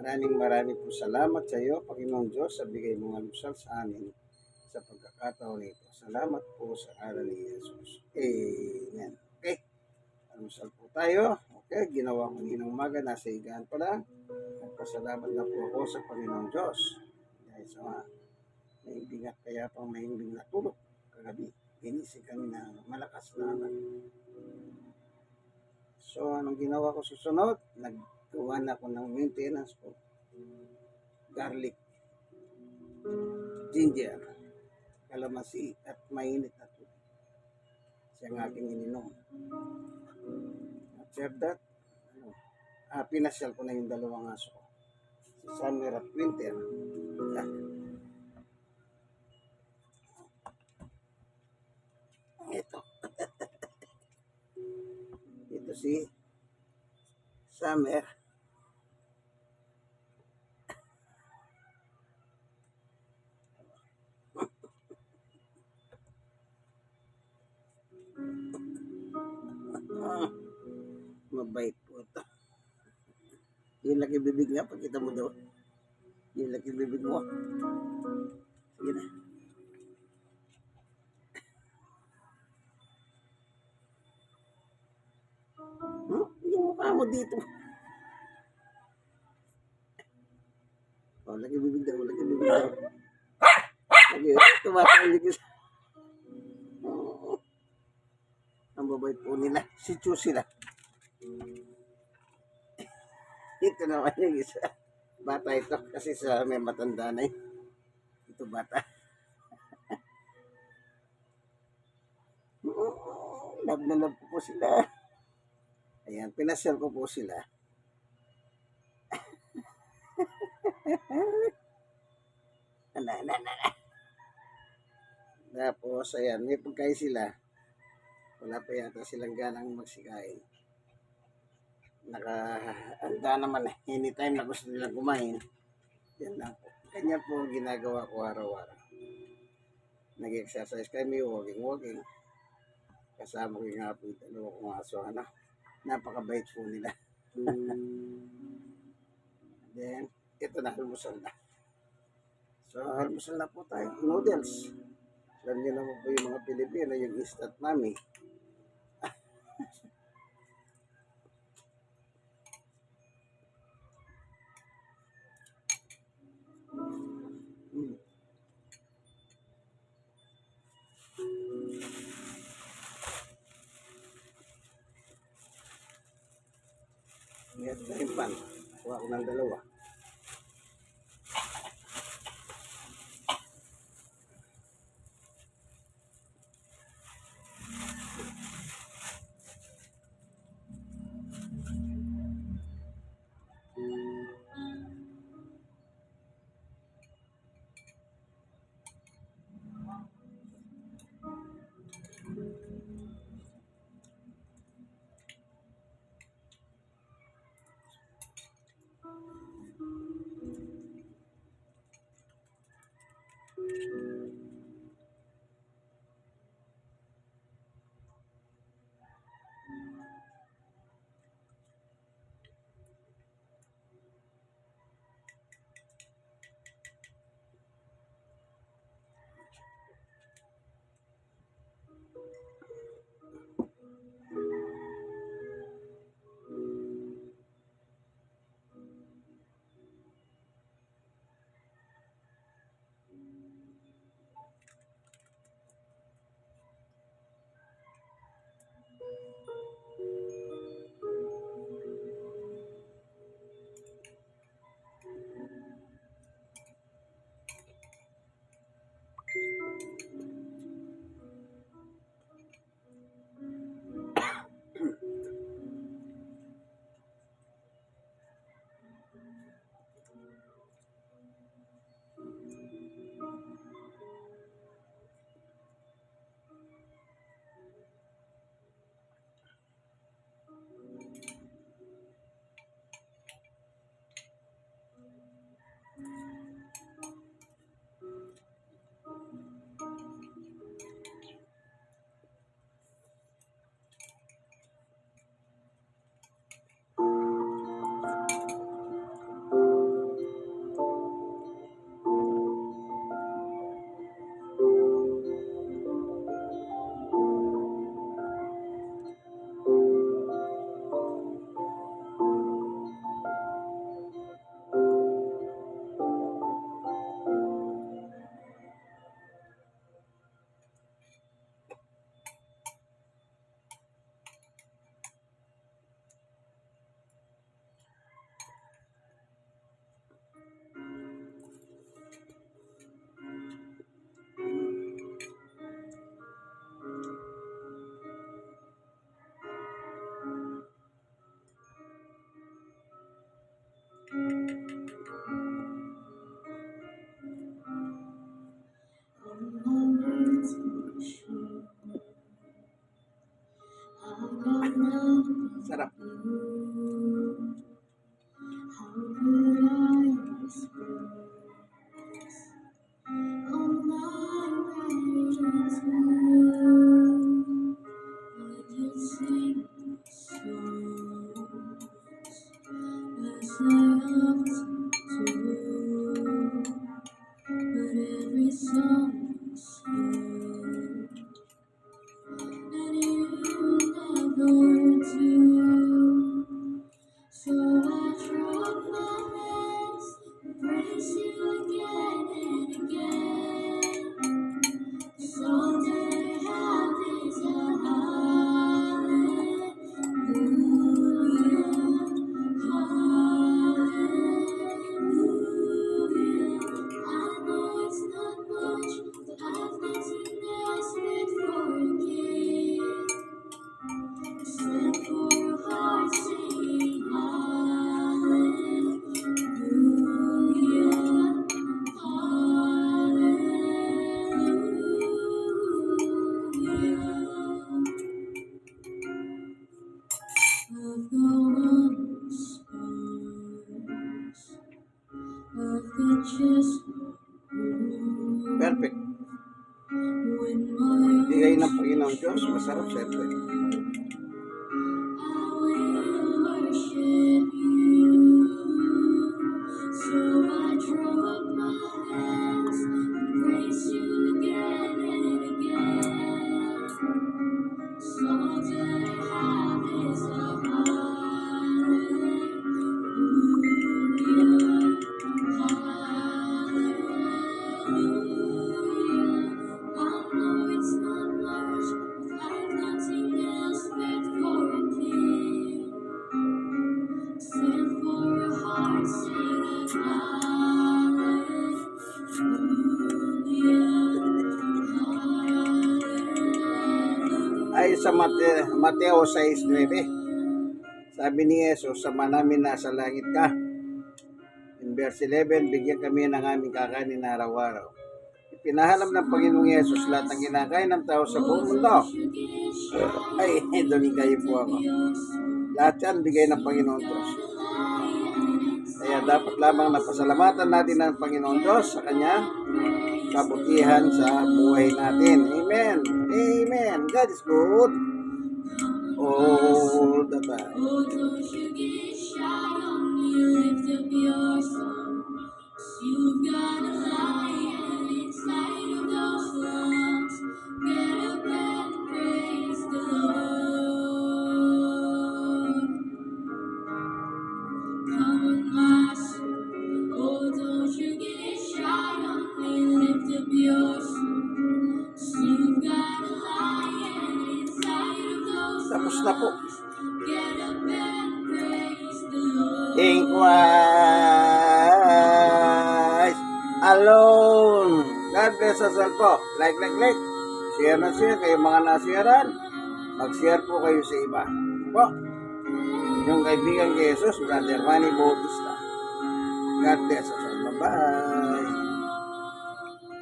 Maraming maraming po salamat sa iyo, Panginoon Diyos, sa bigay mong alusal sa amin sa pagkakataon nito. Salamat po sa ngalan ni Jesus. Amen. Okay. Alusal po tayo. Okay, ginawa ko ninang umaga, nasa higaan pa lang. Nagpasalamat na po ako sa Panginoon Diyos. Dahil sa mga mahimbing at kaya pang mahimbing na tulog kagabi. Ginising kami na malakas na anak. So, anong ginawa ko susunod? Naggawa na ako ng maintenance ko. Garlic, ginger, kalamansi, at mainit na tubig. Siya ang aking ininom. After that, ano, ah, pinasyal ko na yung dalawang aso ko. Si Summer at Winter. Ah. Ito. Ito si Summer. Mabait po ito. Yung laki bibig nga, pakita mo daw. Yung laki bibig mo. Sige na. Hmm? Yung mukha mo dito. Oh, laki bibig daw, laki bibig daw. Lagi, tumatawag ka sa... Oo. Ang babait po nila. Si Chu sila. Ito naman yung isa. Bata ito. Kasi sa may matanda na eh. Ito bata. Love na love ko po sila. Ayan, pinasyal ko po sila. na, na, na, na. Tapos, ayan, may pagkain sila. Wala pa yata silang ganang magsikain. Nakahanda naman eh. Anytime na gusto nilang kumain. Yan lang po. Kanya po ginagawa ko araw-araw. Nag-exercise kami, walking-walking. Kasama ko nga po yung dalawa kong aso. Ano? Napakabait po nila. Then, ito na, almusal na. So, almusal na po tayo. Noodles. Alam niyo naman po yung mga Pilipino, yung instant mami. Yan na yung pan. Kuha ko ng dalawa. Perfect. Bigay ng Panginoon Diyos, masarap siyempre. Ay sa Mate, Mateo 6.9 Sabi ni Jesus, sama namin nasa langit ka. In verse 11, bigyan kami ng aming kakanin na araw-araw. Ipinahalam ng Panginoong Yesus lahat ng kinakain ng tao sa buong mundo. Ay, doon kayo po ako. Lahat yan bigay ng Panginoon Diyos. Kaya dapat lamang napasalamatan natin ang Panginoon Diyos sa Kanya kabutihan sa buhay natin. Amen. Amen. God is good. All the time. Tapos na po. In Christ alone. God bless us all po. Like, like, like. Share na share. Kayo mga nasiyaran. Mag-share po kayo sa iba. Po. Yung kaibigan kay Jesus, Brother Manny Bautista. God bless us all. Bye-bye.